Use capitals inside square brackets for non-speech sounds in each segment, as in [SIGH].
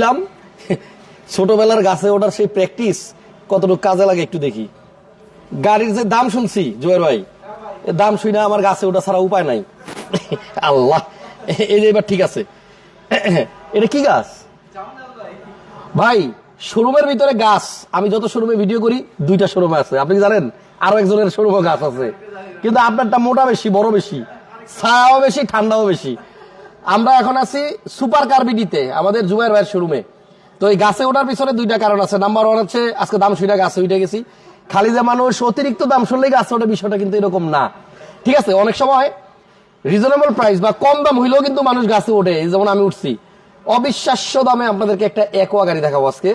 দিলাম ছোটবেলার গাছে ওঠার সেই প্র্যাকটিস কতটুকু কাজে লাগে একটু দেখি। গাড়ির যে দাম শুনছি, জোয়ের ভাই দাম শুই না আমার গাছে ওঠা ছাড়া উপায় নাই। আল্লাহ, এই যে এবার ঠিক আছে। এটা কি গাছ? ভাই, শোরুমের ভিতরে গাছ। আমি যত শোরুমে ভিডিও করি, দুইটা শোরুমে আছে। আপনি জানেন? আরও একজনের শোরুমে গাছ আছে। কিন্তু আপনারটা মোটা বেশি, বড় বেশি। ছায়াও বেশি, ঠান্ডাও বেশি। আমরা এখন আছি সুপার কার্বিডিতে আমাদের জুবাইর ভাইয়ের শোরুমে। তো এই গাছে ওঠার পিছনে দুইটা কারণ আছে। নাম্বার ওয়ান হচ্ছে, আজকে দাম শুনে গাছে উঠে গেছি। খালি যে মানুষ অতিরিক্ত দাম শুনলেই গাছে ওঠে, বিষয়টা কিন্তু এরকম না। ঠিক আছে, অনেক সময় রিজনেবল প্রাইস বা কম দাম হইলেও কিন্তু মানুষ গাছে ওঠে। যেমন আমি উঠছি। অবিশ্বাস্য দামে আপনাদেরকে একটা একোয়া গাড়ি দেখাবো আজকে।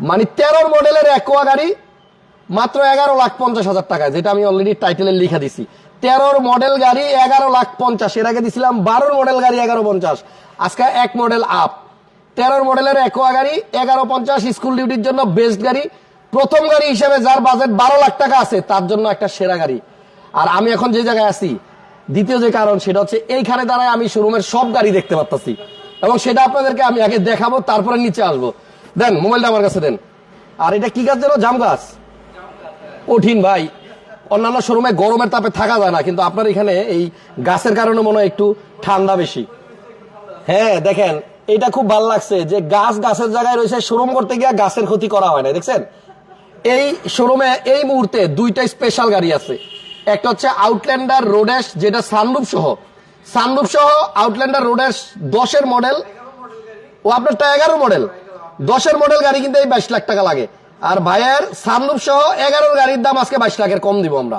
মানে তেরোর মডেলের একোয়া গাড়ি মাত্র এগারো লাখ পঞ্চাশ হাজার টাকা যেটা আমি অলরেডি টাইটেলে লিখে দিছি। তেরোর মডেল গাড়ি এগারো লাখ পঞ্চাশ, এর আগে দিছিলাম বারোর মডেল গাড়ি এগারো পঞ্চাশ। আজকে এক মডেল আপ তেরোর মডেলের একোয়া গাড়ি এগারো পঞ্চাশ স্কুল ডিউটির জন্য বেস্ট গাড়ি। প্রথম গাড়ি হিসেবে যার বাজেট বারো লাখ টাকা আছে, তার জন্য একটা সেরা গাড়ি। আর আমি এখন যে জায়গায় আছি, দ্বিতীয় যে কারণ সেটা হচ্ছে এইখানে দাঁড়ায় আমি শোরুমের সব গাড়ি দেখতে পাচ্ছি এবং সেটা আপনাদেরকে আমি আগে দেখাবো, তারপরে নিচে আসব। দেন, মোবাইলটা আমার কাছে দেন। আর এটা কি গাছ যেন? জাম গাছ। কঠিন ভাই। অন্যান্য শোরুমে গরমের তাপে থাকা যায় না, কিন্তু আপনার এখানে এই গাছের কারণে মনে হয় একটু ঠান্ডা বেশি। হ্যাঁ দেখেন, এটা খুব ভালো লাগছে যে গাছ গাছের জায়গায় রয়েছে, শোরুম করতে গিয়ে গাছের ক্ষতি করা হয় না দেখছেন? এই শোরুমে এই মুহূর্তে দুইটা স্পেশাল গাড়ি আছে। একটা হচ্ছে আউটল্যান্ডার রোডেস যেটা সানরুপ সহ। সানরুপ সহ আউটল্যান্ডার রোডেস দশের মডেল ও আপনারটা এগারো মডেল দশের মডেল গাড়ি কিন্তু এই বাইশ লাখ টাকা লাগে। আর ভাইয়ের সানরুপ সহ এগারোর গাড়ির দাম আজকে বাইশ লাখের কম দিব আমরা।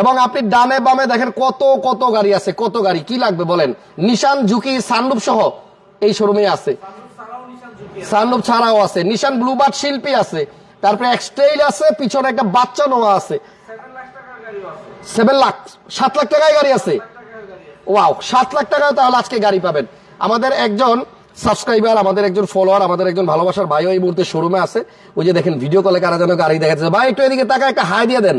এবং আপনি ডানে বামে দেখেন কত কত গাড়ি আছে, কত গাড়ি, কি লাগবে বলেন? নিশান, ঝুঁকি সানরুপ সহ এই শোরুমে আছে। সানরুপ ছাড়াও আছে, নিশান ব্লুবার্ড শিল্পী আছে, তারপরে এক্সটেইল আছে, পিছনে একটা বাচ্চা নোয়া আছে। সেভেন লাখ, সাত লাখ টাকায় গাড়ি আছে। ওয়াও, সাত লাখ টাকায় তাহলে আজকে গাড়ি পাবেন। আমাদের একজন সাবস্ক্রাইবার, আমাদের একজন ফলোয়ার আমাদের একজন ভালোবাসার ভাইও এই মুহূর্তে শোরুমে আছে। ওই যে দেখেন ভিডিও কলে কারা যেন গাড়ি দেখাচ্ছে। ভাই, একটু এদিকে টাকা একটা হাই দিয়ে দেন।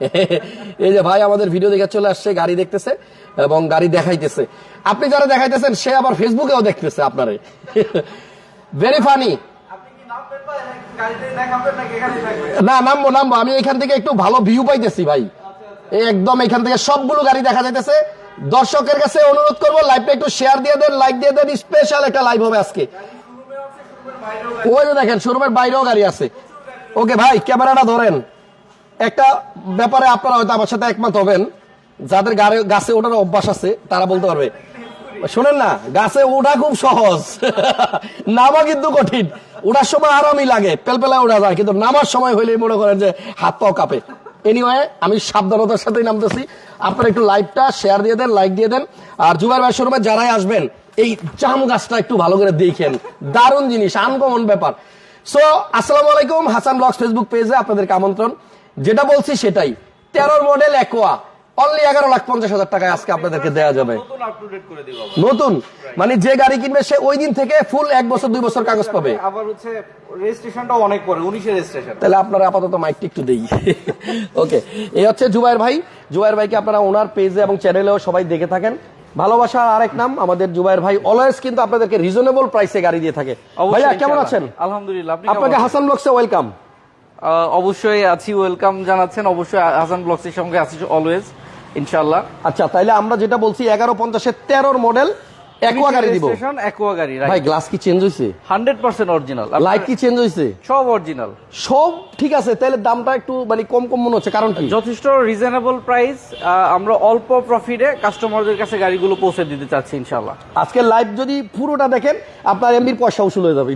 [LAUGHS] এই যে ভাই, আমাদের ভিডিও দেখে চলে আসছে, গাড়ি দেখতেছে এবং গাড়ি দেখাইতেছে। আপনি যারা দেখাইতেছেন, সে আবার ফেসবুকেও দেখতেছে আপনারে। [LAUGHS] ভেরি ফানি না, নামবো নামবো। আমি এখান থেকে একটু ভালো ভিউ পাইতেছি, ভাই। একদম এখান থেকে সবগুলো গাড়ি দেখা যাইতেছে। দর্শকের কাছে অনুরোধ করব লাইভটা একটু শেয়ার দিয়ে দেন লাইক দিয়ে দেন স্পেশাল একটা লাইভ হবে আজকে। ওই যে দেখেন, শোরুমের বাইরেও গাড়ি আছে। ওকে ভাই, ক্যামেরাটা ধরেন। একটা ব্যাপারে আপনারা হয়তো আমার সাথে একমত হবেন। যাদের গাছে ওঠার অভ্যাস আছে, তারা বলতে পারবে। শোনেন না, গাছে ওঠা খুব সহজ। [LAUGHS] নামা কিন্তু কঠিন। ওঠার সময় আরামই লাগে, পেলপেলায় ওঠা যায়, কিন্তু নামার সময় হইলেই মনে করেন যে হাত পাও কাঁপে। এনিওয়ে আমি সাবধানতার সাথেই নামতেছি। আপনারা একটু লাইভটা শেয়ার দিয়ে দেন লাইক দিয়ে দেন। আর জুবাইর ভাই শোরুমে যারাই আসবেন, এই জাম গাছটা একটু ভালো করে দেখেন। দারুণ জিনিস আনকমন ব্যাপার। সো আসসালামু আলাইকুম, হাসান ব্লগস ফেসবুক পেজে আপনাদেরকে আমন্ত্রণ। যেটা বলছি সেটাই। তেরোর মডেল একোয়া অনলি এগারো লাখ পঞ্চাশ হাজার টাকায় আজকে আপনাদেরকে দেওয়া যাবে। নতুন মানে যে গাড়ি কিনবে সে ওই দিন থেকে ফুল এক বছর দুই বছর কাগজ পাবে। আবার হচ্ছে রেজিস্ট্রেশনটাও অনেক পরে রেজিস্ট্রেশন তাহলে আপনারা আপাতত মাইকটি একটু দেই। ওকে এই হচ্ছে ভাই। ভাইকে আপনারা ওনার পেজে এবং চ্যানেলেও সবাই দেখে থাকেন। ভালোবাসার আরেক নাম আমাদের জুবাইর ভাই অলওয়েজ কিন্তু আপনাদেরকে রিজনেবল প্রাইসে গাড়ি দিয়ে থাকে। ভাইয়া কেমন আছেন? আলহামদুলিল্লাহ আপনাকে? হাসান ব্লগসে ওয়েলকাম অবশ্যই আছি ওয়েলকাম জানাচ্ছেন। অবশ্যই হাসান ব্লগস সঙ্গে আছি অলওয়েজ ইনশাআল্লাহ। আচ্ছা তাইলে আমরা যেটা বলছি এগারো পঞ্চাশের তেরোর মডেল গাড়ি দিব। গাড়ি ভাই গ্লাস কি চেঞ্জ অরিজিনাল লাইট কি চেঞ্জ সব অরিজিনাল সব ঠিক আছে তাহলে দামটা একটু মানে কম কম মনে হচ্ছে কারণ কি? যথেষ্ট রিজনেবল প্রাইস আমরা অল্প প্রফিটে কাস্টমারদের কাছে গাড়িগুলো পৌঁছে দিতে চাচ্ছি ইনশাআল্লাহ। আজকে লাইভ যদি পুরোটা দেখেন আপনার এমবির পয়সা উসুল হয়ে যাবে।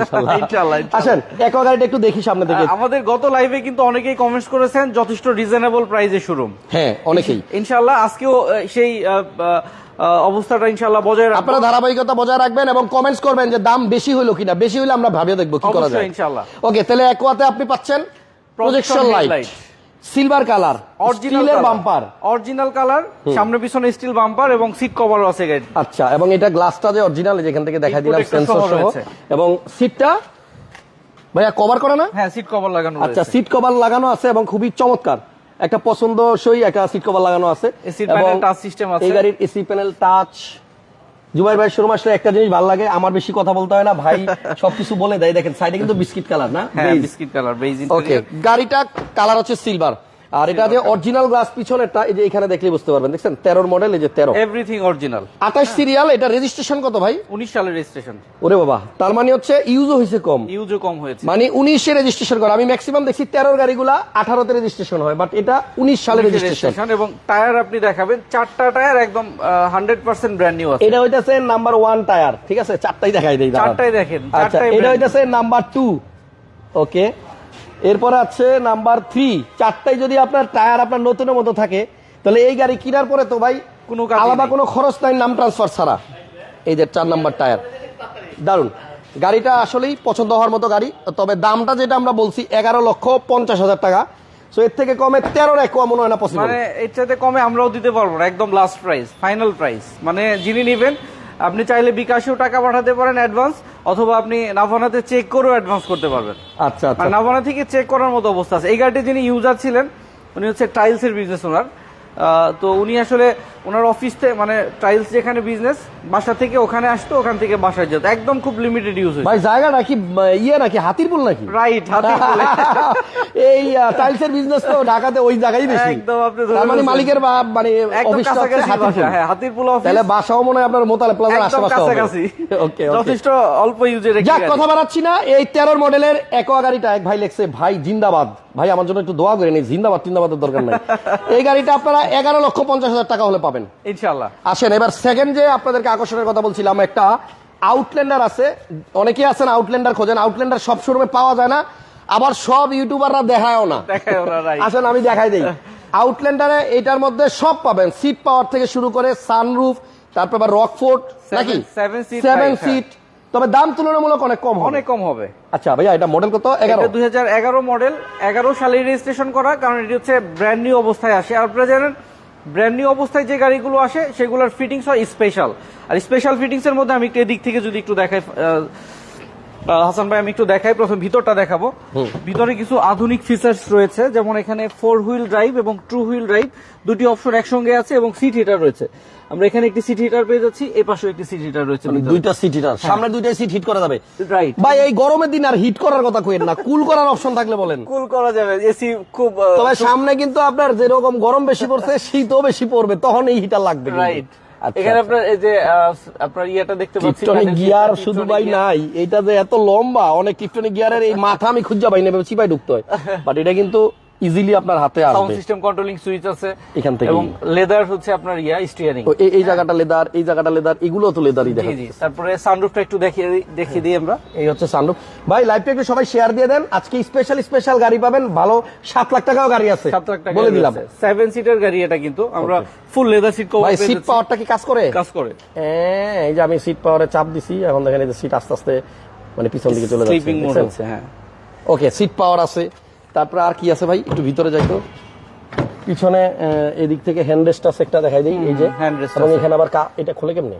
আসেন গাড়িটা একটু দেখি সামনে থেকে। আমাদের গত লাইভে কিন্তু অনেকেই কমেন্টস করেছেন যথেষ্ট রিজনেবল প্রাইসে শোরুম হ্যাঁ অনেকেই। ইনশাআল্লাহ আজকেও সেই অবস্থাটা ইনশাআল্লাহ বজায় রাখব। আপনারা ধারাবাহিকতা বজায় রাখবেন এবং কমেন্টস করবেন যে দাম বেশি হলো কিনা। বেশি হলে আমরা ভাবিয়ে দেখব কি করা যায়। ইনশাল্লাহ। ওকে তাহলে একোয়াতে আপনি পাচ্ছেন projection light silver colour original bumper original colour সামনে পিছনে স্টিল বাম্পার এবং সিট কভারও আছে গাড়ি আচ্ছা এবং এটা গ্লাসটা যে অরিজিনাল যেখান থেকে দেখা দিলাম সেন্সর সহ এবং সিটটা ভাইয়া কভার করে না? হ্যাঁ সিট কভার লাগানো আচ্ছা সিট কভার লাগানো আছে এবং খুবই চমৎকার। একটা পছন্দসই একটা সিট কভার লাগানো আছে। এই গাড়ির এসি প্যানেল টাচ জুবাই ভাই শোরুম আসলে একটা জিনিস ভালো লাগে আমার বেশি কথা বলতে হয় না। ভাই [LAUGHS] সবকিছু বলে দেয়। দেখেন সাইডে কিন্তু [LAUGHS] বিস্কিট কালার না? বিস্কিট কালার ওকে গাড়িটা কালার হচ্ছে সিলভার আর এটা যে অরিজিনাল গ্লাস পিছনেরটা এই যে এখানে দেখলে বুঝতে পারবেন। দেখছেন? তেরোর মডেল এই যে তেরো। এভরিথিং অরিজিনাল আঠাশ সিরিয়াল এটা রেজিস্ট্রেশন কত ভাই? উনিশ সালের রেজিস্ট্রেশন ওরে বাবা তার মানে হচ্ছে ইউজও হয়েছে কম। ইউজও কম হয়েছে। মানে উনিশে রেজিস্ট্রেশন করা। আমি ম্যাক্সিমাম দেখছি তেরোর গাড়িগুলা আঠারোতে রেজিস্ট্রেশন হয় বাট এটা উনিশ সালের রেজিস্ট্রেশন এবং টায়ার আপনি দেখাবেন চারটা টায়ার একদম হান্ড্রেড পার্সেন্ট ব্র্যান্ড নিউ আছে। এটা হইতাছে নাম্বার ওয়ান টায়ার ঠিক আছে? চারটাই দেখাই দেই। চারটাই দেখেন, আচ্ছা চারটাই এটা হইতাছে নাম্বার টু ওকে এরপরে আছে নাম্বার থ্রি চারটাই যদি আপনার টায়ার আপনার নতুনের মতো থাকে তাহলে এই গাড়ি কেনার পরে তো ভাই কোনো আলাদা কোনো খরচ নাই নাম ট্রান্সফার ছাড়া। এই যে চার নাম্বার টায়ার। দারুণ গাড়িটা আসলেই পছন্দ হওয়ার মতো গাড়ি তবে দামটা যেটা আমরা বলছি এগারো লক্ষ পঞ্চাশ হাজার টাকা। সো এর থেকে কমে তেরোর এক মনে হয় না পসিবল মানে এর চাইতে কমে আমরাও দিতে পারব না একদম লাস্ট প্রাইস ফাইনাল প্রাইস মানে যিনি নেবেন আপনি চাইলে বিকাশেও টাকা পাঠাতে পারেন অ্যাডভান্স অথবা আপনি নাভানাতে চেক করেও অ্যাডভান্স করতে পারবেন। আচ্ছা আচ্ছা। মানে নাভানা থেকে চেক করার মতো অবস্থা আছে। এই গাড়িটি যিনি ইউজার ছিলেন উনি হচ্ছে টাইলসের বিজনেস ওনার তো উনি আসলে ওনার অফিস থেকে মানে টাইলস যেখানে বিজনেস বাসা থেকে ওখানে আসতো ওখান থেকে বাসায় যেত। একদম খুব লিমিটেড ইউজ ভাই জায়গা নাকি ইয়ে নাকি হাতিরপুল নাকি? রাইট হাতে [LAUGHS] এই টাইলসের বিজনেস তো ঢাকাতে ওই জায়গায় বেশি। একদম আপনি তার মানে মালিকের বা মানে হচ্ছে কাছাকাছি হ্যাঁ হাতিরপুল অফিস তাহলে বাসাও মনে হয় আপনার মোতালে প্লাজার আশেপাশে হবে। কাছাকাছি। [LAUGHS] ওকে যথেষ্ট অল্প ইউজের যাক কথা বাড়াচ্ছি না। এই তেরোর মডেলের একোয়া গাড়িটা এক ভাই লেখছে ভাই জিন্দাবাদ। ভাই আমার জন্য একটু দোয়া করে নেই জিন্দাবাদ জিন্দাবাদের দরকার নাই। [LAUGHS] এই গাড়িটা আপনারা এগারো লক্ষ পঞ্চাশ হাজার টাকা হলে পাবেন। ইনশাআল্লাহ। আসেন এবার সেকেন্ড যে আপনাদেরকে আকর্ষণের কথা বলছিলাম একটা আউটল্যান্ডার আছে। অনেকেই আছেন আউটল্যান্ডার খোঁজেন আউটল্যান্ডার সব শোরুমে পাওয়া যায় না আবার সব ইউটিউবাররা দেখায়ও না। আসেন আমি দেখাই দিই। আউটল্যান্ডারে এটার মধ্যে সব পাবেন সিট পাওয়ার থেকে শুরু করে সানরুফ তারপর আবার রকফোর্ট নাকি? সেভেন হ্যাঁ। সিট তবে দাম তুলনামূলক অনেক কম অনেক কম হবে। আচ্ছা ভাইয়া এটা মডেল কত? এগারো। দুই হাজার এগারো মডেল এগারো সালে রেজিস্ট্রেশন করা কারণ এটি হচ্ছে ব্র্যান্ড নিউ অবস্থায় আসে। আর আপনারা জানেন ব্র্যান্ড নিউ অবস্থায় যে গাড়িগুলো আসে সেগুলোর ফিটিংস হয় স্পেশাল আর স্পেশাল ফিটিংস এর মধ্যে আমি একটু এদিক থেকে যদি একটু দেখাই হাসান ভাই আমি একটু দেখাই প্রথম ভিতরটা দেখাবো। ভিতরে কিছু আধুনিক ফিচার্স রয়েছে যেমন এখানে ফোর হুইল ড্রাইভ এবং টু হুইল ড্রাইভ দুটি অপশন একসঙ্গে আছে এবং সিট হিটার রয়েছে। আমরা এখানে একটি সিট হিটার পেয়ে যাচ্ছি এই পাশেও একটি সিট হিটার রয়েছে মানে দুইটা সিট হিটার সামনে দুইটা সিট হিট করা যাবে। রাইট ভাই এই গরমের দিন আর হিট করার কথা কইেন না। কুল করার অপশন থাকলে বলেন। কুল করা যাবে। এসি খুব তবে সামনে কিন্তু আপনার যেরকম গরম বেশি পড়ছে শীতও বেশি পড়বে তখন এই হিটার লাগবে রাইট আচ্ছা, এখানে আচ্ছা। আপনার এই যে আপনার ইয়েটা দেখতে পাচ্ছি গিয়ার শুধু ভাই নাই এটা যে এত লম্বা অনেক টিপটনিক গিয়ারের এই মাথা আমি খুঁজা পাই না চিপাই ঢুকতে হয়। [LAUGHS] বাট এটা কিন্তু ইজিলি আপনার হাতে সাউন্ড সিস্টেম কন্ট্রোলিং সুইচ আছে। এখান থেকেই। এবং লেদার হচ্ছে আপনার ইয়া স্টিয়ারিং এই- জায়গাটা লেদার এই জায়গাটা লেদার এগুলো তো লেদারই দেখা তারপরে সানরুফটা একটু দেখিয়ে দেখিয়ে দিই আমরা। এই হচ্ছে সানরুফ ভাই লাইভটা একটু সবাই শেয়ার দিয়ে দেন। আজকে স্পেশাল স্পেশাল গাড়ি পাবেন। ভালো সাত লাখ টাকাও গাড়ি আছে। সাত লাখ টাকা বলে দিলাম। সেভেন সিটার গাড়ি এটা কিন্তু। আমরা ফুল লেদার সিট কভার ভাই সিট পাওয়ারটা কি কাজ করে? কাজ করে। হ্যাঁ, এই যে আমি সিট পাওয়ারে চাপ দিছি। এখন দেখেন এই যে সিট আস্তে আস্তে মানে পিছন দিকে চলে স্লিপিং মোড যাচ্ছে হ্যাঁ। ওকে সিট পাওয়ার আছে। তারপরে আর কি আছে ভাই? একটু ভিতরে যাই তো। পিছনে এদিক থেকে হ্যান্ড রেস্ট আছে একটা দেখাই দিই এই যে। হ্যান্ড রেস্ট এখানে আবার কা- এটা খুলে কেমনে?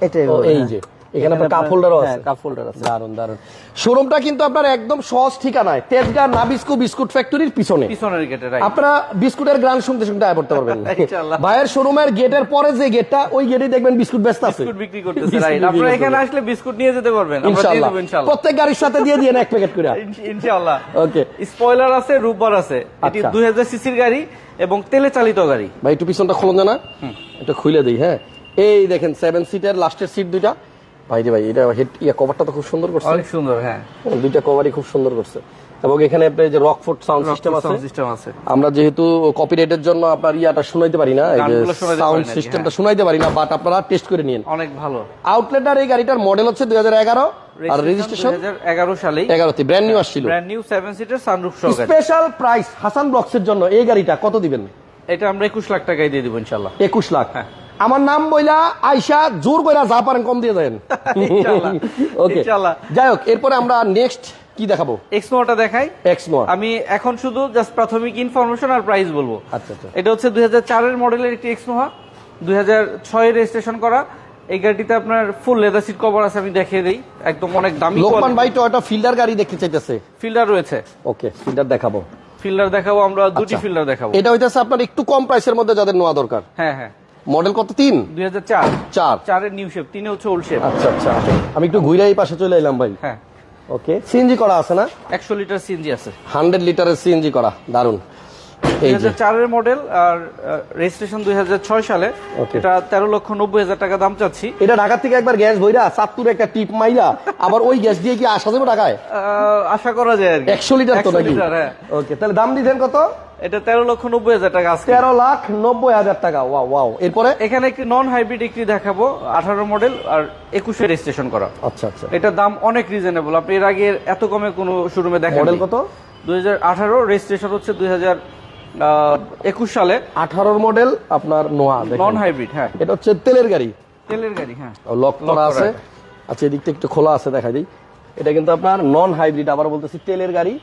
এটা এই যে। এখানে আপনার কাপ হোল্ডারও আছে। কাপ হোল্ডার আছে। দারুণ দারুণ শোরুমটা কিন্তু আপনার একদম সহজ ঠিকানায় তেজগাঁ নাবিস্কু বিস্কুট ফ্যাক্টরির পিছনে। পিছনের গেটে আপনারা বিস্কুটের গ্রান শুনতে শুনতে আয় পড়তে পারবেন। [LAUGHS] ভাইয়ের শোরুমের গেটের পরে যে গেটটা ওই গেটে দেখবেন বিস্কুট ব্যস্ত আছে। বিস্কুট বিক্রি করতেছে রাইট আপনারা এখানে আসলে বিস্কুট নিয়ে যেতে পারবেন। ইনশাআল্লাহ। প্রত্যেক গাড়ির সাথে দিয়ে দিয়ে এক প্যাকেট করে। ইনশাআল্লাহ। ওকে স্পয়লার আছে রূপবার আছে। এটি আচ্ছা। দুই হাজার সিসির গাড়ি এবং তেলে চালিত গাড়ি। ভাই একটু পিছনটা খোলন না। এটা খুলে দিই হ্যাঁ। এই দেখেন সেভেন সিটের লাস্টের সিট দুইটা। ভাই রে ভাই এটা হেড ইয়া কভারটা তো খুব সুন্দর করছে। অনেক সুন্দর হ্যাঁ। দুইটা কভারই খুব সুন্দর করছে। এবং এখানে আপনার যে রকফোর্ড সাউন্ড সিস্টেম আছে সিস্টেম আছে। আমরা যেহেতু কপিরাইটের জন্য আপনার ইয়াটা শুনাইতে পারি না সাউন্ড সিস্টেমটা হ্যাঁ। শুনাইতে পারি না বাট আপনারা টেস্ট করে নিন অনেক ভালো। আউটলেটার এই গাড়িটার মডেল হচ্ছে দুই হাজার এগারো আর রেজিস্ট্রেশন এগারো সালেই। এগারোতে ব্র্যান্ড নিউ আসছিল। Brand new seven seater sunroof সহ স্পেশাল প্রাইস হাসান ব্লকসের জন্য এই গাড়িটা কত দিবেন? এটা আমরা একুশ লাখ টাকায় দিয়ে দিব ইনশাল্লাহ। একুশ লাখ। হ্যাঁ। আমার নাম বইলা আয়সা জোর কইরা যা পারেন কম দিয়ে দেন। ওকে [LAUGHS] যাই হোক এরপরে আমরা নেক্সট কি দেখাবো? এক্সনোটা দেখাই। এক্স নোয়া আমি এখন শুধু জাস্ট প্রাথমিক ইনফরমেশন আর প্রাইস বলব। আচ্ছা আচ্ছা। এটা হচ্ছে দুই হাজার মডেলের একটি এক্সনোহা দুই হাজার ছয় রেজিস্ট্রেশন করা। এই গাড়িতে আপনার ফুল লেদার সিট কভার আছে আমি দেখিয়ে দিই। একদম অনেক দামি লোকমান ভাই টয়টা ফিল্ডার গাড়ি দেখতে চাইতেছে। ফিল্ডার রয়েছে। ওকে ফিল্ডার দেখাবো। ফিল্ডার দেখাবো আমরা দুটি আচ্ছা। ফিল্ডার দেখাবো। এটা হইতেছে আপনার একটু কম প্রাইসের মধ্যে যাদের নেওয়া দরকার। হ্যাঁ হ্যাঁ। মডেল কত তিন? দুই হাজার চার। চার। চারের নিউ শেপ তিনে হচ্ছে ওল্ড শেপ আচ্ছা আচ্ছা। আমি একটু ঘুরে এই পাশে চলে এলাম ভাই। হ্যাঁ। ওকে সিএনজি করা আছে না? একশো লিটার সিএনজি আছে। হান্ড্রেড লিটারের সিএনজি করা। দারুণ এই যে। হাজার চারের মডেল আর রেজিস্ট্রেশন দুই হাজার ছয় সালে। এটা তেরো লক্ষ নব্বই হাজার টাকা দাম চাচ্ছি। এটা ঢাকা থেকে একবার গ্যাস ভইরা সাত্তুর একটা টিপ মাইরা আবার ওই গ্যাস দিয়ে কি আসা যাবে ঢাকায়? আশা করা যায় আর একশো লিটার তো নাকি? হ্যাঁ। ওকে তাহলে দাম দিচ্ছেন কত? এটা তেরো লক্ষ নব্বই হাজার টাকা আজকে। তেরো লাখ নব্বই হাজার টাকা ওয়াও ওয়াও এরপরে? এখানে একটি নন হাইব্রিড একটি দেখাবো আঠারো মডেল আর একুশে রেজিস্ট্রেশন করা। আচ্ছা আচ্ছা। এটার দাম অনেক রিজনেবল আপনি এর আগে এত কমে কোনো শোরুমে দেখেন মডেল কত? দুই হাজার আঠারো রেজিস্ট্রেশন হচ্ছে দুই হাজার একুশ সালে। আঠারোর মডেল আপনার নোয়া নন হাইব্রিড হ্যাঁ। এটা হচ্ছে তেলের গাড়ি। তেলের গাড়ি হ্যাঁ। লক করা আছে। আচ্ছা এদিক থেকে একটু খোলা আছে দেখা দিই। এটা কিন্তু আপনার নন হাইব্রিড আবার বলতেছি তেলের গাড়ি।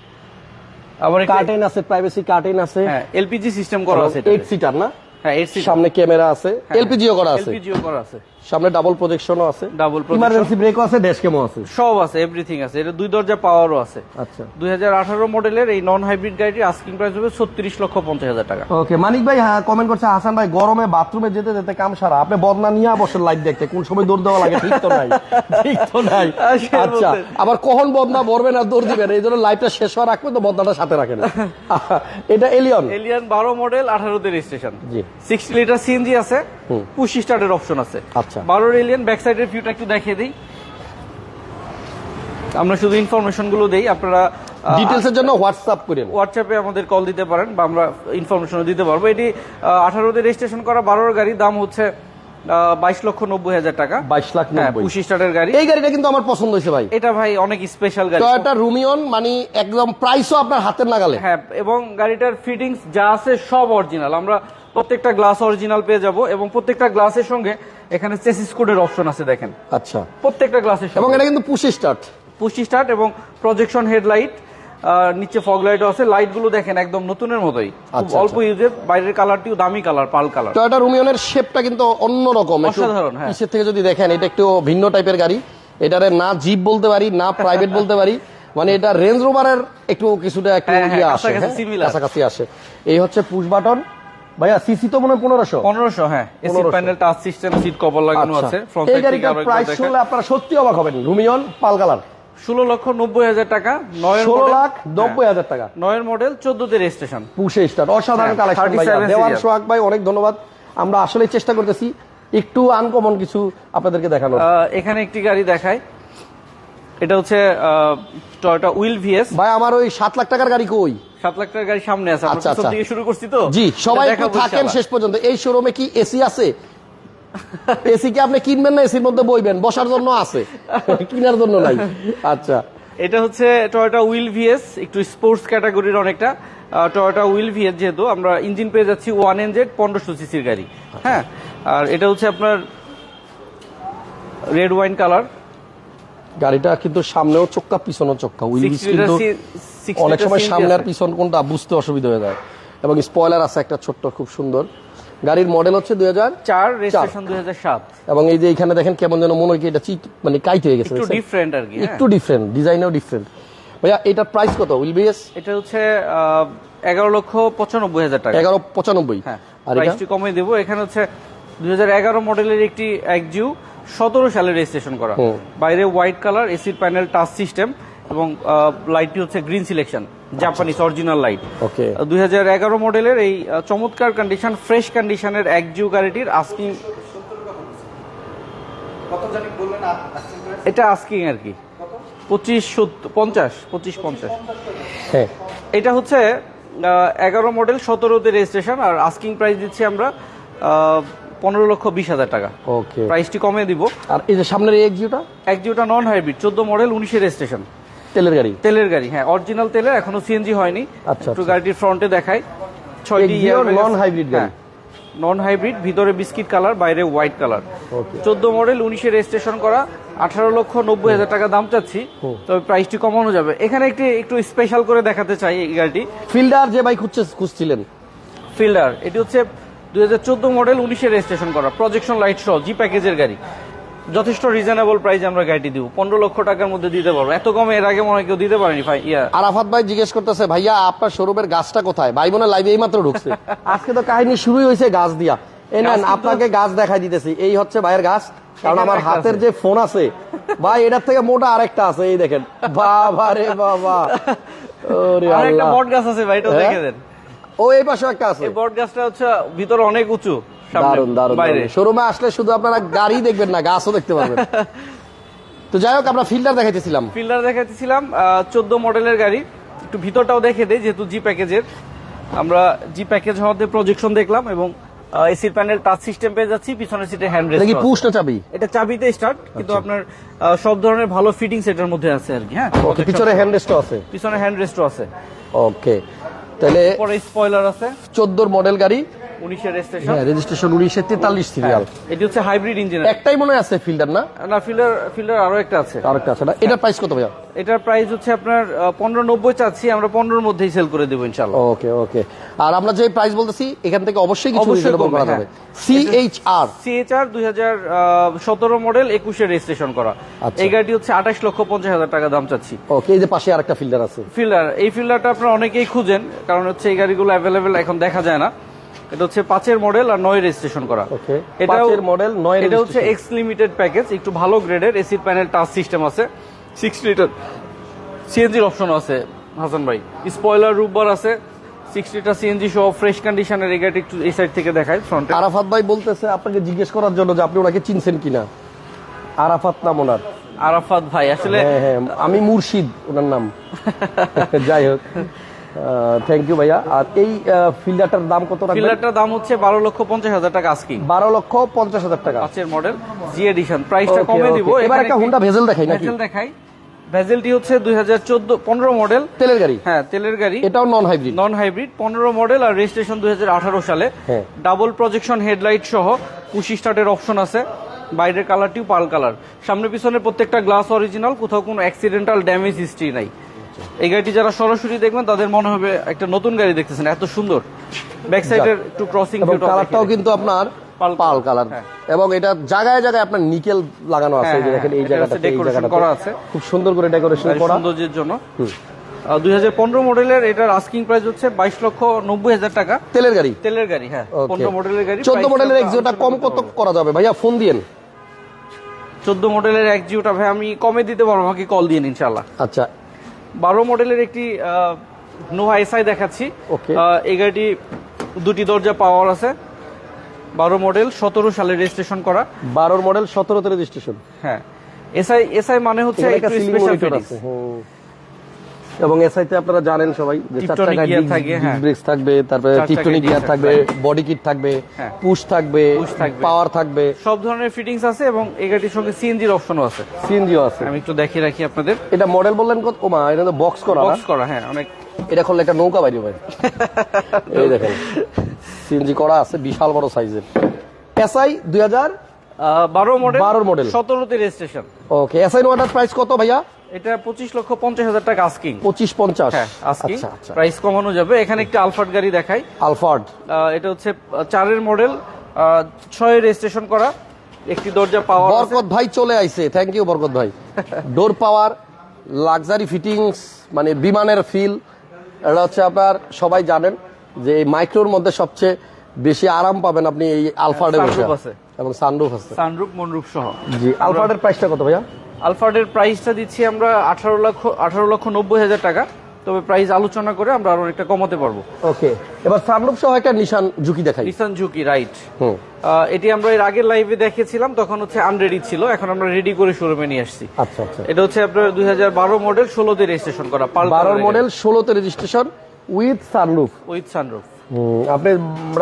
আবার কার্টেন আছে প্রাইভেসি কার্টেন আছে। হ্যাঁ এলপিজি সিস্টেম করা আছে এইট সিটার না? হ্যাঁ সামনে ক্যামেরা আছে। এলপিজিও করা আছে। এলপিজিও করা আছে। সামনে ডাবল প্রজেকশনও আছে। Projection। ইমার্জেন্সি ব্রেকও আছে ড্যাশ ক্যামও আছে। সব আছে এভরিথিং আছে। এটা দুই দরজা পাওয়ারও আছে। আচ্ছা। দুই হাজার আঠারো মডেলের এই নন হাইব্রিড গাড়িটির আস্কিং প্রাইস হবে ছত্রিশ লক্ষ পঞ্চাশ হাজার টাকা। ওকে মানিক ভাই হ্যাঁ কমেন্ট করছে হাসান ভাই গরমে বাথরুমে যেতে যেতে কাম সারা। আপনি বদনা নিয়ে বসেন লাইট দেখতে। কোন সময় দৌড় দেওয়া লাগে ঠিক তো নাই। ঠিক তো নাই। [LAUGHS] আচ্ছা আবার কখন বদনা ভরবেন আর দৌড় দিবেন? এই জন্য লাইটটা শেষ হওয়ার রাখবেন তো বদনাটা সাথে রাখেন। [LAUGHS] এটা এলিয়ন এলিয়ান বারো মডেল আঠারোতে রেজিস্ট্রেশন জি। সিক্সটি লিটার সিএনজি আছে। হুম। পুশ স্টার্টের অপশন আছে। আচ্ছা। বারোর এলিয়ান ব্যাক সাইডের ভিউটা একটু দেখিয়ে দিই। আমরা শুধু ইনফরমেশনগুলো দেই আপনারা ডিটেলস এর জন্য হোয়াটসঅ্যাপ করেন হোয়াটসঅ্যাপে আমাদের কল দিতে পারেন বা আমরা ইনফরমেশন দিতে পারব। এটি আঠারোতে রেজিস্ট্রেশন করা বারোর গাড়ির দাম হচ্ছে বাইশ লক্ষ নব্বই হাজার টাকা। বাইশ লাখ হ্যাঁ পুশ স্টার্টের গাড়ি। এই গাড়িটা কিন্তু আমার পছন্দ হয়েছে ভাই। এটা ভাই অনেক স্পেশাল গাড়ি। টয়োটা রুমিয়ন মানে একদম প্রাইসও আপনার হাতের নাগালে। হ্যাঁ এবং গাড়িটার ফিটিংস যা আছে সব অরিজিনাল আমরা প্রত্যেকটা গ্লাস অরিজিনাল পেয়ে যাব এবং প্রত্যেকটা গ্লাসের সঙ্গে এখানে চেসিস কোডের অপশন আছে দেখেন। আচ্ছা। প্রত্যেকটা গ্লাসের এবং এটা কিন্তু পুশ স্টার্ট পুশি স্টার্ট এবং প্রজেকশন হেডলাইট নিচে ফগ লাইটও আছে। লাইটগুলো দেখেন একদম নতুনের মতোই। খুব আচ্ছা, অল্প ইউজের বাইরের কালারটিও দামি কালার পাল কালার টয়োটা রুমিয়নের শেপটা কিন্তু অন্যরকম। অসাধারণ, হ্যাঁ। পিছের থেকে যদি দেখেন এটা একটু ভিন্ন টাইপের গাড়ি। এটারে না জিপ বলতে পারি না প্রাইভেট বলতে পারি। মানে এটা রেঞ্জ রোভারের একটু কিছুটা একটু হ্যাঁ, হ্যাঁ, ইয়ে আসে হ্যাঁ? কাছাকাছি আসে। এই হচ্ছে পুশ বাটন ভাইয়া সিসি তো মনে হয় পনেরোশো। পনেরোশো হ্যাঁ। AC panel touch system seat cover লাগানো আছে ফ্রন্ট আচ্ছা। এই সাইড থেকে গাড়িটার প্রাইস শুনলে আপনারা সত্যি অবাক হবেন। Rumion pearl colour. ষোলো লক্ষ নব্বই হাজার টাকা নয়ের ষোলো লাখ নব্বই হাজার টাকা। হ্যাঁ, নয়ের মডেল চোদ্দতে রেজিস্ট্রেশন পুষে স্টার অসাধারণ হ্যাঁ, কালেকশন দেওয়ান সোহাগ ভাই অনেক ধন্যবাদ। আমরা আসলে চেষ্টা করতেছি একটু আনকমন কিছু আপনাদেরকে দেখানো এখানে একটি গাড়ি দেখায় এটা হচ্ছে টয়োটা উইল ভিএস ভাই আমার ওই সাত লাখ টাকার গাড়ি কই? সাত লাখ টাকার গাড়ি সামনে আছে আচ্ছা, আচ্ছা। দিকে শুরু করছি তো? জি সবাই থাকেন শেষ পর্যন্ত। এই শোরুমে কি এসি আছে? [LAUGHS] এসি কি আপনি কিনবেন না এসির মধ্যে বইবেন? বসার জন্য আছে। [LAUGHS] কেনার জন্য নাই। আচ্ছা। এটা হচ্ছে টয়োটা উইল ভিএস একটু স্পোর্টস ক্যাটাগরির অনেকটা। টয়োটা উইল ভিএস যেহেতু আমরা ইঞ্জিন পেয়ে যাচ্ছি ওয়ান এন জেড পনেরোশো সিসির গাড়ি। হ্যাঁ? আর এটা হচ্ছে আপনার রেড ওয়াইন কালার গাড়িটা কিন্তু সামনেও চক্কা পিছনেও চক্কা। উইলস সিক্স কিন্তু অনেক সময় সামনে আর পিছন কোনটা বুঝতে অসুবিধা হয়ে যায়। এবং স্পয়লার আছে একটা ছোট্ট খুব সুন্দর। গাড়ির মডেল হচ্ছে দুই হাজার চার রেজিস্ট্রেশন দুই হাজার সাত। এবং এই যে এখানে দেখেন কেমন যেন মনে হয় এটা চিট মানে কাইট হয়ে গেছে একটু ডিফারেন্ট আর কি। একটু ডিফারেন্ট ডিজাইনেও ডিফারেন্ট ভাইয়া এটার প্রাইস কত? উইল বিএস এটা হচ্ছে এগারো লক্ষ পঁচানব্বই হাজার টাকা। এগারো পঁচানব্বই। হ্যাঁ আর প্রাইসটি কমে দেবো। এখানে হচ্ছে দুই হাজার এগারো মডেলের একটি একজিউ সতেরো সালে রেজিস্ট্রেশন করা। বাইরে হোয়াইট কালার এসির প্যানেল টাচ সিস্টেম এবং লাইটটি হচ্ছে green selection Japanese original light okay দুই মডেলের এই চমৎকার কন্ডিশন ফ্রেশ কন্ডিশনের একজিউ গাড়িটির আস্কিং এটা আস্কিং আর কি। পঁচিশ পঞ্চাশ পঁচিশ পঞ্চাশ। হ্যাঁ। এটা হচ্ছে এগারো মডেল সতেরোতে রেজিস্ট্রেশন আর আস্কিং প্রাইস দিচ্ছি আমরা পনেরো লক্ষ বিশ হাজার টাকা। ওকে প্রাইসটি কমে দিব। আর এই যে সামনের এই এক্সিউটা একজিওটা নন হাইব্রিড চোদ্দ মডেল উনিশে রেজিস্ট্রেশন তেলের গাড়ি? তেলের গাড়ি হ্যাঁ অরিজিনাল তেলের এখনও সিএনজি হয়নি। আচ্ছা, একটু আচ্ছা। গাড়িটির ফ্রন্টে দেখাই। ছয়টি Exio non-hybrid গাড়ি। নন হাইব্রিড ভিতরে বিস্কিট কালার বাইরে হোয়াইট কালার চোদ্দ মডেল উনিশে রেজিস্ট্রেশন করা আঠারো লক্ষ নব্বই হাজার টাকা দাম চাচ্ছি। তবে প্রাইসটি কমানো যাবে। এখানে একটি একটু স্পেশাল করে দেখাতে চাই এই গাড়িটি। ফিল্ডার যে বাইক খুঁজছে খুঁজছিলেন? ফিল্ডার এটি হচ্ছে দুই হাজার চোদ্দ মডেল উনিশে রেজিস্ট্রেশন করা প্রজেকশন লাইট সহ জি প্যাকেজের গাড়ি। যথেষ্ট রিজনেবল প্রাইসে আমরা গাড়িটি দিব। পনেরো লক্ষ টাকার মধ্যে দিতে পারব। এত কমে এর আগে মনে হয় কেউ দিতে পারেনি ভাই ইয়া। আরাফাত ভাই জিজ্ঞেস করতেছে ভাইয়া আপনার শোরুমের গাছটা কোথায়? ভাই বোনের লাইভে এই মাত্র ঢুকছে। [LAUGHS] আজকে তো কাহিনী শুরুই হয়েছে গাছ দিয়া। এই নেন আপনাকে গাছ দেখাই দিতেছি। এই হচ্ছে ভাইয়ের গাছ কারণ আমার হাতের যে ফোন আছে ভাই এটার থেকে মোটা আরেকটা আছে এই দেখেন। বাবা রে বাবা। ওরে আর একটা আল্লাহ। বট গাছ আছে ভাই এটাও হ্যাঁ? দেখে দেন। ও এই পাশে একটা আছে। বট গাছটা হচ্ছে ভিতরে অনেক উঁচু। দারুণ দারুণ শোরুমে আসলে শুধু আপনারা গাড়ি দেখবেন না গাছও দেখতে পারবেন। [LAUGHS] তো যাই হোক আমরা ফিল্টার দেখাইতেছিলাম। ফিল্ডার দেখাচ্ছিলাম চোদ্দ মডেলের গাড়ি। একটু ভিতরটাও দেখে দেই যেহেতু জি প্যাকেজের। আমরা জি প্যাকেজ হওয়াতে প্রজেকশন দেখলাম এবং এসির প্যানেল টাচ সিস্টেম পেয়ে যাচ্ছি পিছনের সিটে হ্যান্ড রেস্ট পুশ না চাবি? এটা চাবিতে স্টার্ট কিন্তু আচ্ছা। আপনার সব ধরনের ভালো ফিটিং সেটার মধ্যে আছে আর কি হ্যাঁ? ওকে পিছনে হ্যান্ড রেস্টও আছে। পিছনে হ্যান্ড রেস্টও আছে। ওকে তাহলে পরে স্পয়লার আছে। চোদ্দোর মডেল গাড়ি। উনিশের রেজিস্ট্রেশন হ্যাঁ রেজিস্ট্রেশন উনিশের তেতাল্লিশ সিরিয়াল এটি হচ্ছে হাইব্রিড ইঞ্জিন একটাই মনে আছে ফিল্টার না? না ফিল্ডার ফিল্ডার আরও একটা আছে। আরেকটা আছে না? এটার প্রাইস কত ভাইয়া? এটার প্রাইস হচ্ছে আপনার পনেরো নব্বই চাচ্ছি আমরা পনেরোর মধ্যেই সেল করে দেবো ইনশাল্লাহ ওকে ওকে আর আমরা যে প্রাইস বলতেছি এখান থেকে অবশ্যই কিছু অবশ্যই করা যাবে। হ্যাঁ। সিএইচআর সিএচআর দুই হাজার সতেরো মডেল একুশে রেজিস্ট্রেশন করা। আচ্ছা। এই গাড়িটি হচ্ছে আঠাশ লক্ষ পঞ্চাশ হাজার টাকা দাম চাচ্ছি। ওকে এই যে পাশে আরেকটা ফিল্টার আছে। ফিল্ডার এই ফিল্ডারটা আপনারা অনেকেই খুঁজেন কারণ হচ্ছে এই গাড়িগুলো অ্যাভেলেবেল এখন দেখা যায় না। এটা হচ্ছে পাঁচের মডেল আর নয় রেজিস্ট্রেশন করা। পাঁচের model, নয় এটা হচ্ছে এক্স লিমিটেড প্যাকেজ একটু ভালো গ্রেডের এসির প্যানেল টাচ সিস্টেম আছে। সিক্স লিটার সিএনজির অপশন আছে হাসান ভাই। স্পয়লার রুববার আছে। সিক্স লিটার সিএনজি সহ ফ্রেশ কন্ডিশনের এই গাড়ি একটু এই সাইড থেকে দেখায় ফ্রন্টে আরাফাত ভাই বলতেছে আপনাকে জিজ্ঞেস করার জন্য যে আপনি ওনাকে চিনছেন কিনা? আরাফাত নাম ওনার। আরাফাত ভাই আসলে হ্যাঁ হ্যাঁ আমি মুর্শিদ ওনার নাম। [LAUGHS] যাই হোক। থ্যাংক ইউ ভাইয়া। আর এই ফিল্টারটার দাম কত ফিল্ডারটার দাম হচ্ছে বারো লক্ষ পঞ্চাশ হাজার টাকা আজকিং বারো লক্ষ পঞ্চাশ হাজার টাকা। পাঁচের মডেল জি এডিশন প্রাইসটা কমে. দিব। এবার একটা হুন্ডা ভেজেল দেখাই নাকি? ভেজেল দেখাই। ভেজেলটি হচ্ছে দুই হাজার চোদ্দ পনেরো মডেল তেলের গাড়ি? হ্যাঁ তেলের গাড়ি। এটাও নন হাইব্রিড নন হাইব্রিড পনেরো মডেল আর রেজিস্ট্রেশন দুই হাজার আঠারো সালে। ডাবল প্রজেকশন হেডলাইট সহ পুশি স্টার্টের অপশন আছে। বাইরের কালারটিও পাল কালার সামনে পিছনে প্রত্যেকটা গ্লাস অরিজিনাল কোথাও কোনো অ্যাক্সিডেন্টাল ড্যামেজ হিস্ট্রি নাই। এই গাড়িটি যারা সরাসরি দেখবেন তাদের মনে হবে একটা নতুন গাড়ি দেখতেছেন এত সুন্দর। ব্যাক সাইডের একটু ক্রসিং কালারটাও কিন্তু আপনার পাল কালার হ্যাঁ। এবং এটা জায়গায় জায়গায় আপনার নিকেল লাগানো আছে হ্যাঁ, এই হ্যাঁ, দেখেন এই decoration করা আছে। খুব সুন্দর করে ডেকোরেশন করা। সৌন্দর্যের জন্য। দুই হাজার পনেরো মডেলের এটার আস্কিং প্রাইস হচ্ছে বাইশ লক্ষ নব্বই হাজার টাকা। তেলের গাড়ি? তেলের গাড়ি হ্যাঁ। পনেরো মডেলের গাড়ি চোদ্দ মডেলের এক্সিওটা কম কত করা যাবে? ভাইয়া ফোন দিয়েন চোদ্দ মডেলের এক জিওটা ভাই আমি কমে দিতে পারব আমাকে কল দিয়ে ইনশাল্লাহ আচ্ছা। বারো মডেলের একটি নোহা এসআই দেখাচ্ছি। এই গাড়িটি দুটি দরজা পাওয়ার আছে। বারো মডেল সতেরো সালে রেজিস্ট্রেশন করা। বারোর মডেল সতেরোতে রেজিস্ট্রেশন হ্যাঁ। এসআই এসআই মানে হচ্ছে একটু স্পেশাল আছে। হুম। এবং এসআইতে আপনারা জানেন সবাই যে চার Tiptonic টাকায় gear থাকে, হ্যাঁ। ব্রেকস থাকবে তারপরে টিপটনিক গিয়ার থাকবে থাকবে। বডি কিট থাকবে হ্যাঁ। পুশ থাকবে পাওয়ার থাকবে। সব ধরনের ফিটিংস আছে এবং এই গাড়ির সঙ্গে সিএনজির অপশনও আছে। সিএনজিও আছে। আমি একটু দেখিয়ে রাখি আপনাদের। এটা মডেল বললেন কত? ও মা এটা তো বক্স করা বক্স করা হ্যাঁ অনেক এটা করলে একটা নৌকা বাইরে ভাই [LAUGHS] এই দেখেন সিএনজি করা আছে বিশাল বড় সাইজের এসআই দুই হাজার বারো মডেল 12 model। সতেরোতে রেজিস্ট্রেশন ওকে এসআই নোয়াটার প্রাইস কত ভাইয়া? এটা পঁচিশ লক্ষ পঞ্চাশ হাজার টাকা আস্কিং পঁচিশ পঞ্চাশ। হ্যাঁ আস্কিং আচ্ছা আচ্ছা। প্রাইস কমানো যাবে। এখানে একটি আলফার্ড গাড়ি দেখাই। আলফার্ড এটা হচ্ছে চারের মডেল ছয় রেজিস্ট্রেশন করা। একটি দরজা পাওয়ার। বরকত ভাই চলে আইছে। থ্যাংক ইউ বরকত ভাই। ডোর পাওয়ার লাক্সারি ফিটিংস মানে বিমানের ফিল এটা হচ্ছে আপনার সবাই জানেন যে এই মাইক্রোর মধ্যে সবচেয়ে বেশি আরাম পাবেন আপনি এই আলফার্ডে বসে। এবং সানরুফ আছে। সানরুপ মনরুপ সহ। জি আলফার্ডের প্রাইসটা কত ভাইয়া? আলফার্ডের প্রাইসটা দিচ্ছি আমরা আঠারো লক্ষ আঠারো লক্ষ নব্বই হাজার টাকা। তবে প্রাইস আলোচনা করে আমরা আরও অনেকটা কমাতে পারব। ওকে এবার সানরুফ সহ একটা নিশান ঝুঁকি দেখাই। নিসান ঝুঁকি রাইট এটি আমরা এর আগের লাইভে দেখিয়েছিলাম তখন হচ্ছে আনরেডি ছিল এখন আমরা রেডি করে শোরুমে নিয়ে আসছি। আচ্ছা আচ্ছা। এটা হচ্ছে আপনার দুই হাজার বারো মডেল ষোলোতে রেজিস্ট্রেশন করা বারোর মডেল ষোলোতে registration with sunroof with sunroof আপনি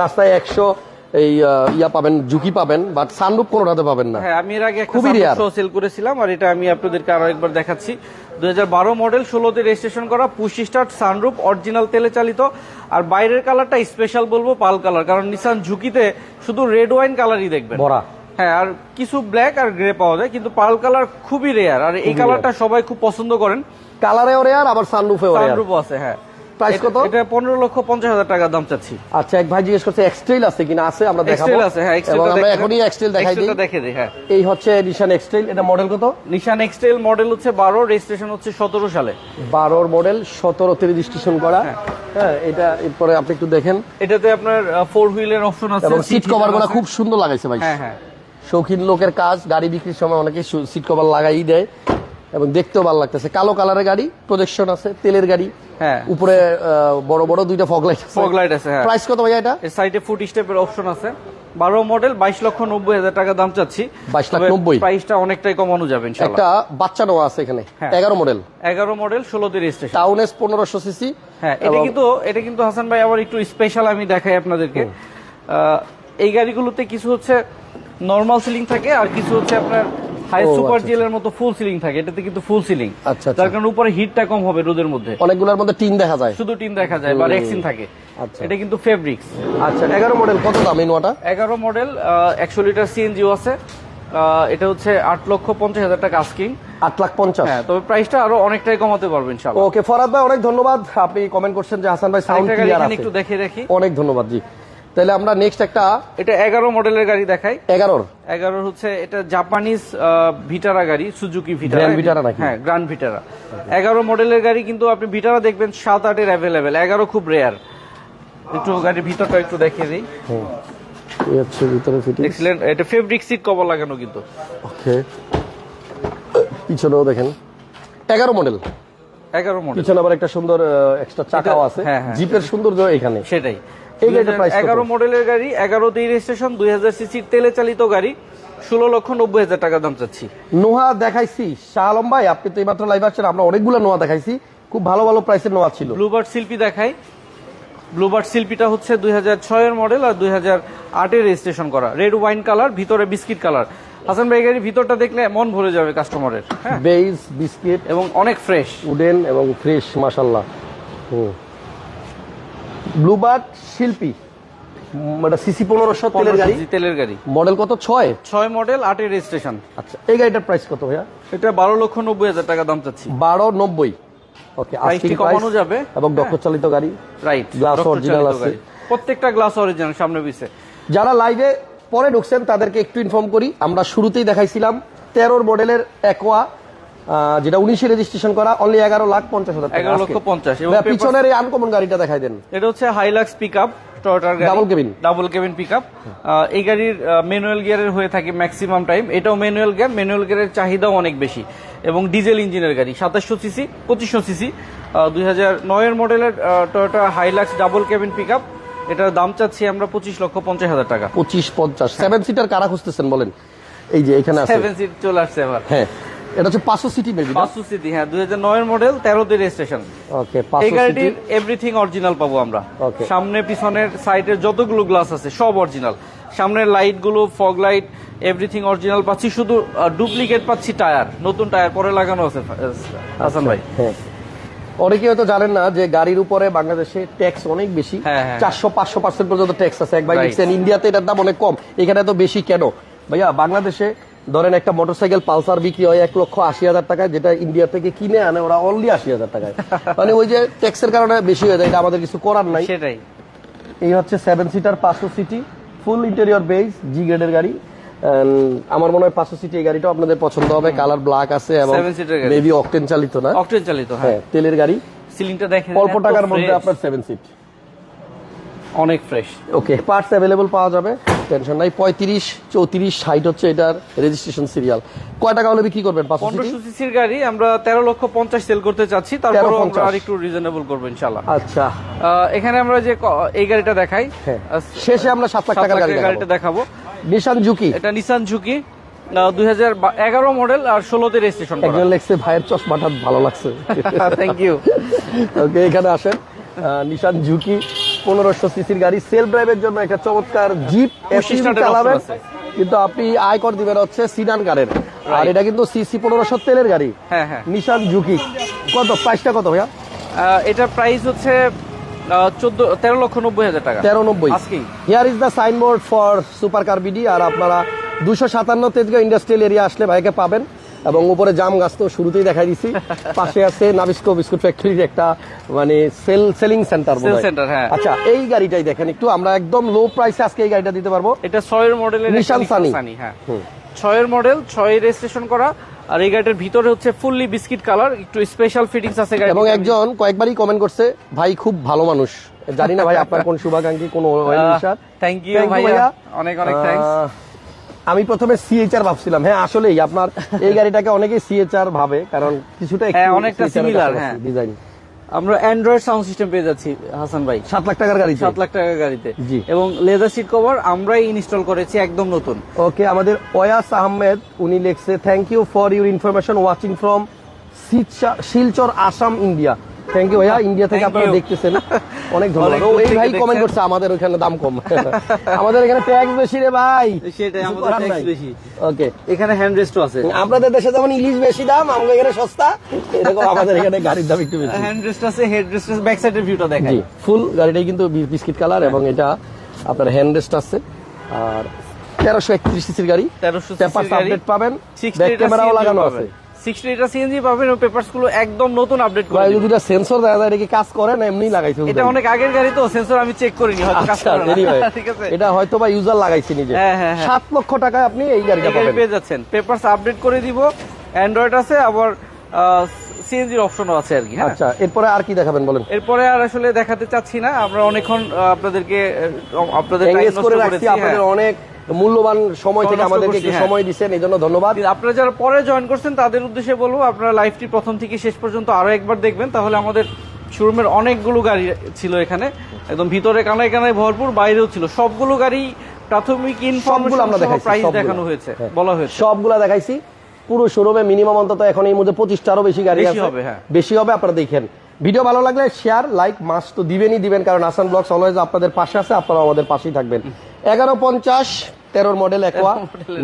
রাস্তায় একশো এই ইয়া পাবেন ঝুঁকি পাবেন বাট সানরুফ কোনোটাতে পাবেন না। হ্যাঁ আমি এর আগে খুবই rare। সেল করেছিলাম আর এটা আমি আপনাদেরকে আরও একবার দেখাচ্ছি। দু হাজার বারো মডেল ষোলোতে রেজিস্ট্রেশন করা পুশ স্টার্ট সানরুপ অরিজিনাল তেলে চালিত। আর বাইরের কালারটা স্পেশাল বলব পাল কালার কারণ নিসান ঝুঁকিতে শুধু রেড ওয়াইন কালারই দেখবেন। বড়া হ্যাঁ আর কিছু ব্ল্যাক আর গ্রে পাওয়া যায় কিন্তু পাল কালার খুবই রেয়ার আর এই কালারটা সবাই খুব পছন্দ করেন। কালারে ওরে আর আবার সানরুফে ওরে আর সানরুপ আছে হ্যাঁ। প্রাইস কত? এটা পনেরো লক্ষ পঞ্চাশ হাজার টাকা দাম চাচ্ছি। আচ্ছা এক ভাই জিজ্ঞেস করছে আছে কিনা? আছে আমরা দেখাবো। এক্সটেল আছে হ্যাঁ আমরা এখনই দেখাই দিই। দেখে দিই হ্যাঁ। এই হচ্ছে নিশান এটা মডেল কত? নিশান এক্সটেল মডেল হচ্ছে বারো রেজিস্ট্রেশন হচ্ছে সতেরো সালে। বারোর মডেল সতেরোতে রেজিস্ট্রেশন করা। হ্যাঁ। এটা এরপরে আপনি একটু দেখেন। এটাতে আপনার ফোর হুইলের অপশন আছে এবং সিট seat কভারগুলো খুব সুন্দর লাগাইছে ভাই। হ্যাঁ হ্যাঁ। শৌখিন লোকের কাজ গাড়ি বিক্রির সময় অনেকে সিট কভার লাগাই দেয়। এবং দেখতেও ভালো লাগতেছে। কালো কালারের গাড়ি প্রজেকশন আছে তেলের গাড়ি হ্যাঁ। উপরে বড় বড় দুইটা ফগ লাইট ফগ আছে হ্যাঁ। প্রাইস কত ভাইয়া এটা? এর সাইডে ফুট স্টেপের অপশন আছে। বারো মডেল বাইশ লক্ষ নব্বই হাজার টাকা দাম চাচ্ছি। 22 লাখ 90 প্রাইসটা অনেকটাই কমানো যাবে একটা বাচ্চা নেওয়া আছে এখানে হ্যাঁ। এগারো মডেল এগারো মডেল ষোলোতে রেজিস্ট্রেশন টাউন এস পনেরোশো সিসি হ্যাঁ এটা কিন্তু এটা কিন্তু হাসান ভাই আবার একটু স্পেশাল আমি দেখাই আপনাদেরকে। এই গাড়িগুলোতে কিছু হচ্ছে নর্মাল সিলিং থাকে আর কিছু হচ্ছে আপনার হাই সুপার আচ্ছা, জেলের মতো ফুল সিলিং থাকে এটাতে কিন্তু ফুল সিলিং আচ্ছা, আচ্ছা। যার কারণে উপরে হিটটা কম হবে রোদের মধ্যে। অনেকগুলোর মধ্যে টিন দেখা যায়। শুধু টিন দেখা যায় বা রেক্সিন থাকে। আচ্ছা। এটা কিন্তু ফেব্রিক্স আচ্ছা এগারো মডেল কত দাম এই নোয়াটা? এগারো মডেল একশো লিটার সিএনজিও আছে। এটা হচ্ছে আট লক্ষ পঞ্চাশ হাজার টাকা আস্কিং আট লাখ পঞ্চাশ। হ্যাঁ তবে প্রাইসটা আরও অনেকটাই কমাতে পারবেন ওকে ফরাদ ভাই অনেক ধন্যবাদ। আপনি কমেন্ট করছেন যে হাসান ভাই সাউন্ড একটু দেখে রাখি অনেক ধন্যবাদ জি। তাহলে আমরা নেক্সট একটা এটা এগারো মডেলের গাড়ি দেখাই। এগারোর। এগারো হচ্ছে এটা জাপানিজ ভিটারা গাড়ি সুজুকি ভিটারা নাকি? হ্যাঁ গ্র্যান্ড ভিটারা এগারো মডেলের গাড়ি কিন্তু আপনি ভিটারা দেখবেন সাত আটের অ্যাভেলেবেল এগারো খুব রেয়ার একটু গাড়ির ভিতরটা একটু দেখিয়ে দিই। হচ্ছে ভিতরে ফিটিং দেখছিলেন এটা ফেব্রিক সিট কভার লাগানো কিন্তু। ওকে। পিছনেও দেখেন। এগারো মডেল এগারো মডেল পিছনে আবার একটা সুন্দর এক্সট্রা চাকাও আছে। হ্যাঁ, হ্যাঁ। জিপের সৌন্দর্য এখানে। সেটাই। এগারো মডেলের গাড়ি এগারো দুই রেজিস্ট্রেশন দুই হাজার সিসির তেলে চালিত গাড়ি ষোলো লক্ষ নব্বই হাজার টাকা দাম চাচ্ছি। নোহা দেখাইছি। শাহ আলম ভাই আপনি তো এইমাত্র লাইভ আসছেন আমরা অনেকগুলো নোয়া দেখাইছি। খুব ভালো ভালো প্রাইসের নোয়া ছিল। ব্লুবার্ড শিল্পী দেখাই। ব্লুবার্ড শিল্পীটা হচ্ছে দুই হাজার ছয়ের মডেল আর দুই হাজার আটের রেজিস্ট্রেশন করা। রেড ওয়াইন কালার ভিতরে বিস্কিট কালার হাসান ভাই গাড়ির ভিতরটা দেখলে মন ভরে যাবে কাস্টমারের বেইজ বিস্কিট এবং অনেক ফ্রেশ উডেন এবং ফ্রেশ মাশাল্লাহ হুম। ব্লুবার্ড শিল্পী। এটা সিসি পনেরোশো তেলের গাড়ি। তেলের গাড়ি। মডেল কত? ছয়? ছয় মডেল আটের রেজিস্ট্রেশন। আচ্ছা এই গাড়িটার প্রাইস কত ভাইয়া? এটা বারো লক্ষ নব্বই হাজার টাকা দাম চাচ্ছি। বারো নব্বই। ওকে প্রাইসটি কমানো যাবে? এবং ডক্টর চালিত গাড়ি। রাইট Glass original আছে। প্রত্যেকটা গ্লাস অরিজিনাল সামনে পিছে। যারা লাইভে পরে ঢুকছেন তাদেরকে একটু ইনফর্ম করি। আমরা শুরুতেই দেখাইছিলাম তেরোর মডেলের একোয়া যেটা উনিশে রেজিস্ট্রেশন করা অনলি এগারো লাখ পঞ্চাশ হাজার 11 লক্ষ আজকে। 50 এবং ভাইয়া, papers- পিছনের এই আনকমন গাড়িটা দেখাই দেন। এটা হচ্ছে হাইলাক্স পিক আপ টয়োটার Double cabin। Double cabin pick up এই গাড়ির ম্যানুয়াল গিয়ারের হয়ে থাকে ম্যাক্সিমাম টাইম এটাও ম্যানুয়াল গিয়ার ম্যানুয়াল গিয়ারের চাহিদাও অনেক বেশি। এবং ডিজেল ইঞ্জিনের গাড়ি সাতাশশো সিসি পঁচিশশো সিসি দুই হাজার নয়ের মডেলের Toyota Hilux double cabin pick up এটার দাম চাচ্ছি আমরা পঁচিশ লক্ষ পঞ্চাশ হাজার টাকা। পঁচিশ পঞ্চাশ। সেভেন সিটার কারা খুঁজতেছেন বলেন? এই যে এখানে সেভেন সিট চলে আসছে এবার। হ্যাঁ। এটা হচ্ছে পাঁচশো সিটি বেবি পাঁচশো সিটি হ্যাঁ দুই হাজার নয়ের মডেল তেরোতে রেজিস্ট্রেশন। ওকে এই গাড়িটির এভরিথিং অরিজিনাল পাবো আমরা। সামনে পিছনের সাইডের যতগুলো গ্লাস আছে সব অরিজিনাল সামনের লাইটগুলো ফগ লাইট এভরিথিং অরিজিনাল পাচ্ছি শুধু ডুপ্লিকেট পাচ্ছি টায়ার নতুন টায়ার পরে লাগানো আছে হাসান ভাই। হ্যাঁ। অনেকে হয়তো জানেন না যে গাড়ির উপরে বাংলাদেশে ট্যাক্স অনেক বেশি। হ্যাঁ, হ্যাঁ। চারশো পাঁচশো পার্সেন্ট পর্যন্ত ট্যাক্স আছে। এক ভাই ইন্ডিয়াতে এটার দাম অনেক কম। এখানে তো বেশি কেন? ভাইয়া বাংলাদেশে ধরেন একটা মোটরসাইকেল পালসার বিক্রি হয় এক লক্ষ আশি হাজার টাকায় যেটা ইন্ডিয়া থেকে কিনে আনে ওরা অনলি আশি হাজার টাকায়। মানে ওই যে ট্যাক্সের কারণে বেশি হয়ে যায় এটা আমাদের কিছু করার নাই। সেটাই। এই হচ্ছে সেভেন সিটার পাঁচশো CC full interior base G গ্রেডের গাড়ি আমার মনে হয় পাঁচশো সিটি এই গাড়িটাও আপনাদের পছন্দ হবে কালার ব্ল্যাক আছে এবং মেবি অকটেন চালিত না। অকটেন চালিত হ্যাঁ। হ্যাঁ তেলের গাড়ি। সিলিংটা দেখেন অল্প টাকার মধ্যে আপনার সেভেন সিট অনেক ফ্রেশ ওকে পার্টস অ্যাভেলেবল পাওয়া যাবে। টেনশন নাই। পঁয়ত্রিশ চৌত্রিশ ষাট হচ্ছে এটার রেজিস্ট্রেশন সিরিয়াল কয় টাকা হলে বিক্রি করবেন পনেরোশো সিসির গাড়ি আমরা তেরো লক্ষ পঞ্চাশ সেল করতে চাচ্ছি। তারপর আর একটু রিজনেবল করব ইনশাল্লাহ আচ্ছা। এখানে আমরা যে এই গাড়িটা দেখাই হ্যাঁ। শেষে আমরা সাত লাখ টাকার গাড়িটা দেখাবো। নিশান ঝুঁকি। এটা নিসান ঝুঁকি। দুই হাজার এগারো মডেল আর ষোলোতে রেজিস্ট্রেশন করা। একজন লেগছে ভাইয়ের চশমাটা ভালো লাগছে। থ্যাংক ইউ ওকে এখানে আসেন। নিশান ঝুঁকি। পনেরোশো সিসির গাড়ি সেলফ ড্রাইভের জন্য একটা চমৎকার জিপ চালাবেন। কিন্তু আপনি আয়কর দিবেন হচ্ছে সিডান কারের। আর এটা কিন্তু সিসি পনেরোশো তেলের গাড়ি। হ্যাঁ হ্যাঁ। নিশান ঝুঁকি কত? প্রাইসটা কত ভাইয়া? এটার প্রাইস হচ্ছে চোদ্দ তেরো লক্ষ নব্বই হাজার টাকা। তেরো নব্বই। আজকেই here is the signboard for super car BD আর আপনারা দুশো সাতান্ন তেজগাঁও ইন্ডাস্ট্রিয়াল এরিয়া আসলে ভাইকে পাবেন। এবং উপরে জাম গাছ তো শুরুতেই দেখা দিছি। [LAUGHS] পাশে আছে নাবিস্কো বিস্কুট ফ্যাক্টরির একটা মানে sell selling centre Sell center, হ্যাঁ। আচ্ছা এই গাড়িটাই দেখেন একটু আমরা একদম লো প্রাইসে আজকে এই গাড়িটা দিতে পারব। এটা ছয়ের মডেলের Sunny। Sunny, হ্যাঁ। ছয়ের মডেল ছয় রেজিস্ট্রেশন করা। আর এই গাড়িটার ভিতরে হচ্ছে ফুললি বিস্কিট কালার একটু স্পেশাল ফিটিংস আছে গাড়ি এবং একজন কয়েকবারই কমেন্ট করছে ভাই খুব ভালো মানুষ। জানি না ভাই আপনার [LAUGHS] কোন শুভাকাঙ্ক্ষী কোন thank you ভাইয়া। অনেক অনেক thanks। আমি প্রথমে সিএইচআর ভাবছিলাম হ্যাঁ আসলেই আপনার এই [LAUGHS] গাড়িটাকে অনেকেই সিএইচআর ভাবে কারণ কিছুটা হ্যাঁ, অনেকটা হ্যাঁ। ডিজাইন আমরা অ্যান্ড্রয়েড সাউন্ড সিস্টেম পেয়ে যাচ্ছি হাসান ভাই। সাত লাখ টাকার গাড়ি সাত লাখ টাকার গাড়িতে। এবং লেজার সিট কভার আমরাই ইনস্টল করেছি একদম নতুন। ওকে আমাদের ওয়াস আহমেদ উনি লিখছে thank you for your information watching from Silchar Assam India thank you ভাইয়া। ইন্ডিয়া থেকে আপনারা দেখতেছেন। অনেক ধন্যবাদ। এই ভাই কমেন্ট করছে আমাদের ওখানে দাম কম। আমাদের এখানে ট্যাক্স বেশি রে ভাই। সেটাই, আমাদের tax বেশি। ওকে এখানে হ্যান্ড রেস্টও আছে। আপনাদের দেশে যেমন ইলিশ বেশি দাম আমাদের এখানে সস্তা। এরকম আমাদের এখানে গাড়ির দাম একটু বেশি। হ্যান্ড রেস্ট আছে হেড রেস্ট আছে ব্যাক সাইডের ভিউটা দেখাই। ফুল গাড়িটাই কিন্তু বিস্কিট কালার এবং এটা আপনার হ্যান্ড রেস্ট আছে। আর তেরোশো একত্রিশ সিসির গাড়ি। 1300 পেপার আপডেট পাবেন। 60 ব্যাক ক্যামেরাও লাগানো আছে। 60 লিটার সিএনজি পাবেনগুলো একদম নতুন আপডেট করে ভাই দিবেন। সেন্সর দেখা যায় এটা কি কাজ করে না এমনি লাগাইছে এটা অনেক আগের গাড়ি তো সেন্সর আমি চেক করিনি হয়তো কাজ আচ্ছা করে না। [LAUGHS] ঠিক আছে। এটা হয়তো বা ইউজার লাগাইছে নিজে। হ্যাঁ, হ্যাঁ, হ্যাঁ। লক্ষ টাকায় আপনি এই গাড়িটা পাবেন। পেয়ে যাচ্ছেন। পেপারস আপডেট করে দিব। অ্যান্ড্রয়েড আছে আবার সিএনজির অপশনও আছে আর কি আচ্ছা এরপরে আর কি দেখাবেন বলেন? এরপরে আর আসলে দেখাতে চাচ্ছি না। আমরা অনেকক্ষণ আপনাদেরকে আপনাদের টাইম নষ্ট করে রাখছি আপনাদের। অনেক মূল্যবান সময় থেকে আমাদেরকে একটু হ্যাঁ। সময় দিচ্ছেন এই জন্য ধন্যবাদ আপনারা যারা পরে জয়েন করছেন তাদের উদ্দেশ্যে বলব আপনারা লাইভটি প্রথম থেকে শেষ পর্যন্ত আরও একবার দেখবেন তাহলে আমাদের শোরুমের অনেকগুলো গাড়ি ছিল এখানে একদম ভিতরে কানায় কানায় ভরপুর বাইরেও ছিল সবগুলো গাড়ি প্রাথমিক ইনফরমেশন আমরা দেখাইছি প্রাইস। দেখানো হয়েছে হ্যাঁ। বলা হয়েছে সবগুলা দেখাইছি পুরো শোরুমে মিনিমাম অন্তত এখন এই মধ্যে পঁচিশটারও বেশি গাড়ি আছে হবে, হ্যাঁ। বেশি হবে আপনারা দেখেন ভিডিও ভালো লাগলে শেয়ার লাইক মাস তো দিবেনই দিবেন কারণ আসান ব্লগস অলওয়েজ আপনাদের পাশে আছে আপনারা আমাদের পাশেই থাকবেন এগারো পঞ্চাশ তেরোর মডেল একোয়া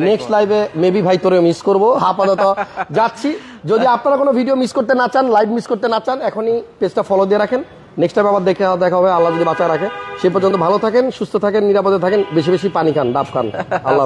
নেক্সট লাইভে মেবি ভাই তোরে মিস করব। আপাতত [LAUGHS] যাচ্ছি। যদি আপনারা কোনো ভিডিও মিস করতে না চান লাইভ মিস করতে না চান এখনই পেজটা ফলো দিয়ে রাখেন। নেক্সট টাইম আবার দেখে দেখা হবে আল্লাহ যদি বাঁচা রাখে। সে পর্যন্ত ভালো থাকেন সুস্থ থাকেন নিরাপদে থাকেন বেশি বেশি পানি খান ডাব খান। আল্লাহ